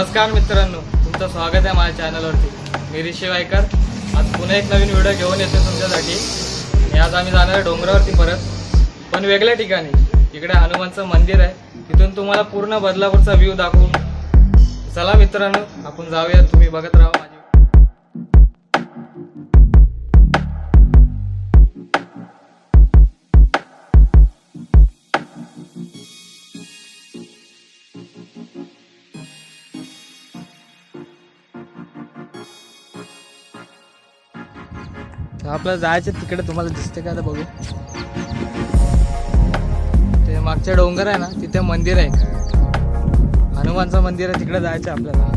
नमस्कार मित्रांनो तुमचं स्वागत आहे माझ्या चॅनलवरती. मी ऋषी वायकर. आज पुन्हा एक नवीन व्हिडिओ घेऊन येतो तुमच्यासाठी. आज आम्ही जाणार आहे डोंगरावरती परत. पण वेगळ्या ठिकाणी. इकडे हनुमानचं मंदिर आहे. तिथून तुम्हाला पूर्ण बदलापूरचा व्ह्यू दाखवू. चला मित्रांनो आपण जाऊया. तुम्ही बघत राहा. तर आपल्याला जायचं तिकडे तुम्हाला दिसते का तर बघू. ते मागच्या डोंगर आहे ना तिथे मंदिर आहे. हनुमानचं मंदिर आहे तिकडे जायचं आपल्याला.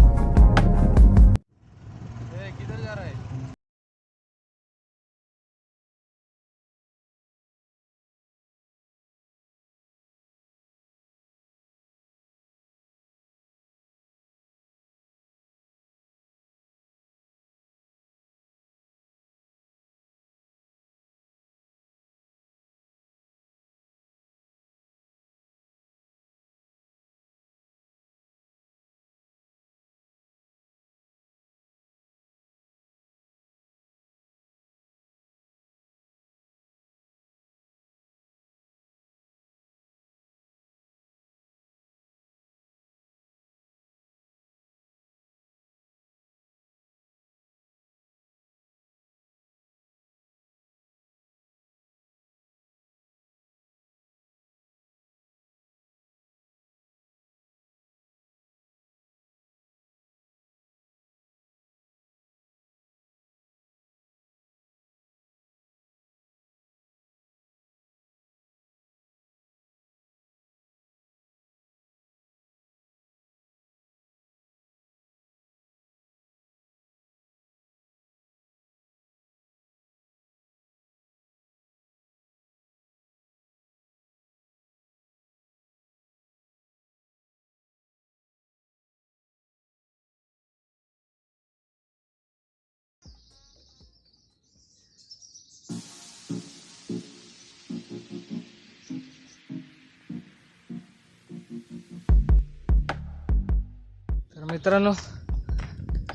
मित्रांनो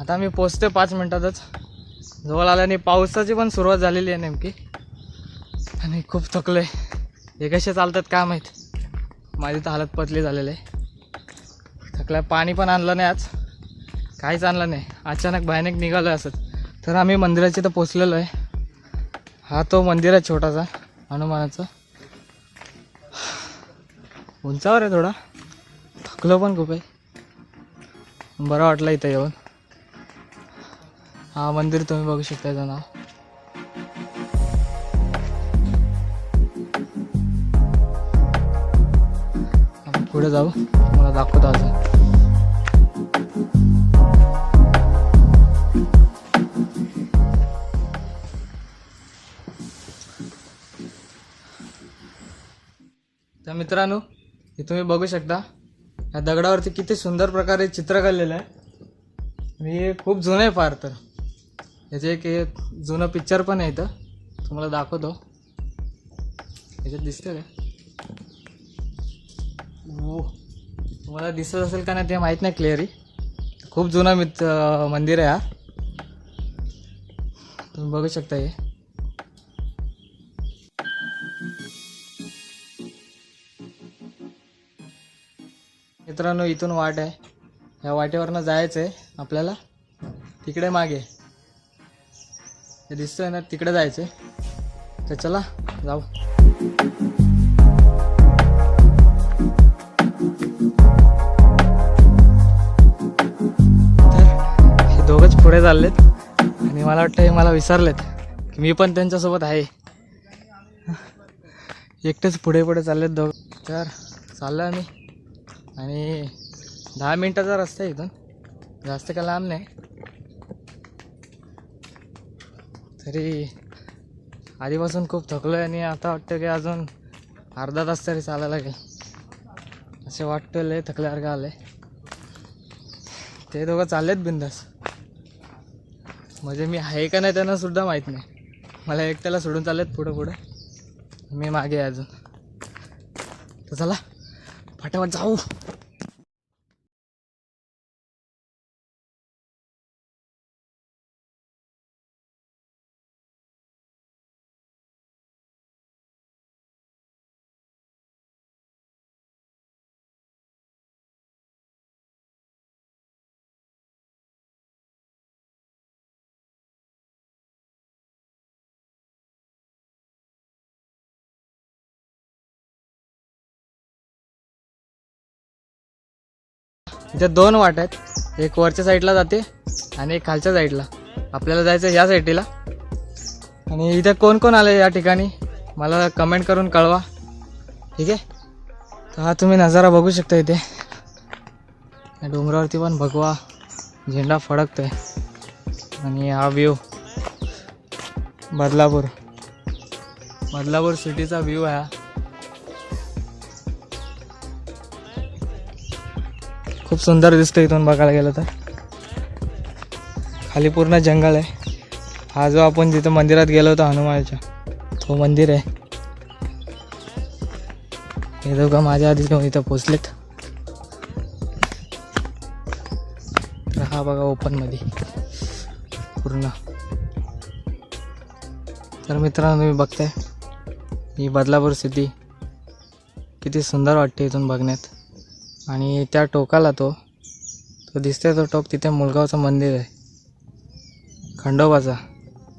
आता मी पोचते पाच मिनटातच. जवळ आल्याने पावसाची पण सुरुवात झालेली आहे नेमकी. आणि खूप थकलो आहे हे कसे चालतात काय माहीत? माझी तर हालत पतली झालेली आहे. थकल्या पाणी पण आणलं नाही आज. काहीच आणलं नाही. अचानक भयानक निघालो आहे असंच. तर आम्ही मंदिराची तर पोचलेलो आहे. हा तो मंदिर आहे छोटासा हनुमानाचा. उंचावर आहे थोडा. थकलो पण खूप आहे. बरं वाटलं इथं येऊन. हा मंदिर तुम्ही बघू शकता याचं नाव. आपण पुढे जाऊ. मला दाखवतो अजून. तर मित्रांनो हे तुम्ही बघू शकता. या दगडावरती किती सुंदर प्रकारे चित्र काढलेलं आहे. आणि हे खूप जुनं आहे फार तर. याचे एक हे जुनं पिक्चर पण आहे इथं. तुम्हाला दाखवतो. याच्यात दिसतं का? हो तुम्हाला दिसत असेल का नाही ते माहीत नाही क्लिअरी खूप जुनं मित मंदिर आहे हा. तुम्ही बघू शकता हे. मित्रांनो इथून वाट आहे. ह्या वाटेवरनं जायचं आहे आपल्याला. तिकडे मागे. ते दिसतंय ना तिकडे जायचं आहे तर चला जाऊ. तर हे दोघंच पुढे चाललेत. आणि मला वाटतं हे मला विसरलेत. की मी पण त्यांच्यासोबत आहे. एकटेच पुढे पुढे चाललेत दोघ. तर चाललं आम्ही. आणि दहा मिनटाचा रस्ता आहे इथून. जास्त का लांब नाही. तरी आधीपासून खूप थकलो आहे आणि आता वाटतं की अजून अर्धा तास तरी चालायला लागेल. असे वाटतं लय थकल्यासारखं आलं आहे ते दोघं चाललेत बिंदास. म्हणजे मी आहे का नाही त्यांना सुद्धा माहीत नाही. मला एकट्याला सोडून चाललेत पुढं पुढं. मी मागे अजून. तर चला फटाफट जाऊ. इथे दोन वाट आहेत. एक वरच्या साईडला जाते आणि एक खालच्या साईडला. आपल्याला जायचं ह्या साईडला. आणि इथे कोण कोण आलं या ठिकाणी? मला कमेंट करून कळवा. ठीक आहे? तर हा तुम्ही नजारा बघू शकता इथे. या डोंगरावरती पण भगवा झेंडा फडकतोय. आणि हा व्ह्यू बदलापूर. बदलापूर सिटीचा व्ह्यू आहे हा. खूप सुंदर दिसतं इथून बघायला गेलं तर. खाली पूर्ण जंगल आहे. हा जो आपण जिथं मंदिरात गेलो होतो हनुमानच्या तो मंदिर आहे. हे दोघं माझ्या आधीच घेऊन इथं पोचलेत तर हा बघा ओपनमध्ये पूर्ण. तर मित्रांनो तुम्ही बघताय. ही बदलापूर सिटी किती सुंदर वाटते इथून बघण्यात. आणि त्या टोकाला तो तो दिसतोय तो टोक तिथे मुलगावचं मंदिर आहे. खंडोबाचा.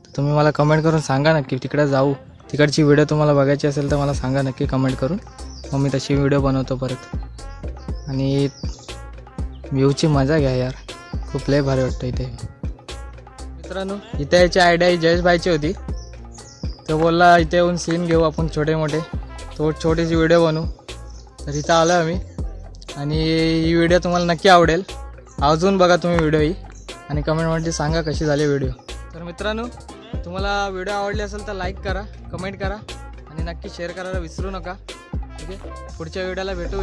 तर तुम्ही मला कमेंट करून सांगा नक्की तिकडे जाऊ. तिकडची व्हिडिओ तुम्हाला बघायची असेल तर मला सांगा नक्की कमेंट करून. मग मी तशी व्हिडिओ बनवतो परत. आणि व्ह्यूची मजा घ्या यार. खूप लय भारी वाटतं इथे. मित्रांनो इथे याची आयडिया ही जयेशभाईची होती. तो बोलला इथे येऊन सीन घेऊ आपण छोटे मोठे तो छोटीशी व्हिडिओ बनवू. तर इथं आलो आम्ही. आणि ही व्हिडिओ तुम्हाला नक्की आवडेल. अजून बघा तुम्ही व्हिडिओ ही. आणि कमेंटमध्ये सांगा कशी झाली व्हिडिओ तर मित्रांनो तुम्हाला व्हिडिओ आवडली असेल तर लाईक करा कमेंट करा. आणि नक्की शेअर करायला विसरू नका. ठीक आहे? पुढच्या व्हिडिओला भेटू भेटू